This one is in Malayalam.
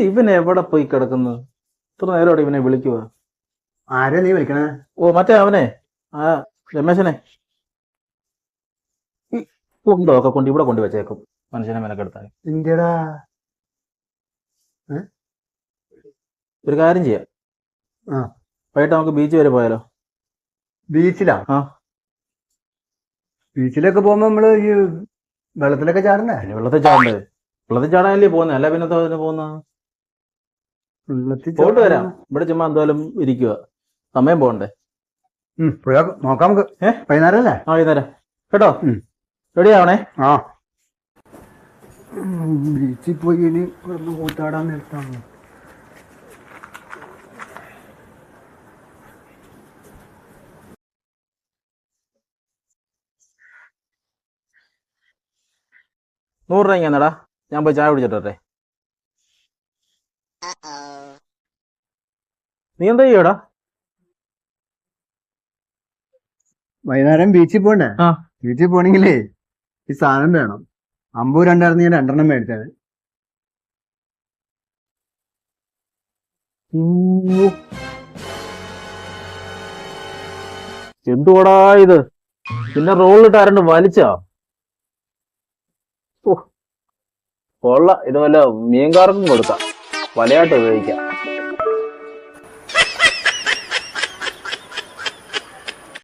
ഇവൻ എവിടെ പോയി കിടക്കുന്നത്? ഇത്ര നേരമോടെ ഇവനെ വിളിക്കുക ആരെ നീ വിളിക്കണേ? ഓ മറ്റേ അവനെ. ആ രമേശനെ. ഈ ഒക്കെ കൊണ്ട് ഇവിടെ കൊണ്ട് വെച്ചേക്കും. മനുഷ്യനെ മെനക്കെടുത്താൽ ഇന്ത്യടാ. ഒരു കാര്യം ചെയ്യാം. ആ. വൈകിട്ട് നമുക്ക് ബീച്ച് വരെ പോയാലോ? ബീച്ചിലാ? ആ. ബീച്ചിലൊക്കെ പോകുമ്പോ നമ്മൾ ഈ വെള്ളത്തിലൊക്കെ ചാടണ്ടേ വെള്ളത്തിൽ ചാടണ്ടേ? വെള്ളത്തിൽ ചാടാനല്ലേ പോകുന്നത് അല്ല പിന്നെ പോകുന്ന? പോയിട്ട് വരാം. ഇവിടെ ചുമ്മാ എന്തായാലും ഇരിക്കുക സമയം പോകണ്ടേ? നോക്കാം നമുക്ക്? വൈകുന്നേരം അല്ലേ ആ വൈകുന്നേരം. കേട്ടോ. റെഡി ആവണേ? ആ. ബീച്ചിൽ പോയി ഇനി കിടന്ന് കൂത്താടാൻ നൂറ് രൂപ എന്നടാ ഞാൻ പോയി ചായ കുടിച്ചിട്ട് നീ എന്താ ചെയ്യടാ? വൈകുന്നേരം ബീച്ചിൽ പോണ്ടേ? ആ. ബീച്ചിൽ പോണെങ്കിലേ ഈ സാധനം വേണം. അമ്പൂ രണ്ടായിരുന്നു ഞാൻ രണ്ടെണ്ണം മേടിച്ചത്. എന്തുവാടാ ഇത്? പിന്നെ റോളിലിട്ട് ആരണ്ട് വലിച്ചോ? ഓ. കൊള്ള ഇത് വല്ല മീൻകാർക്കും കൊടുക്കാം. വലയായിട്ട് ഉപയോഗിക്കാം.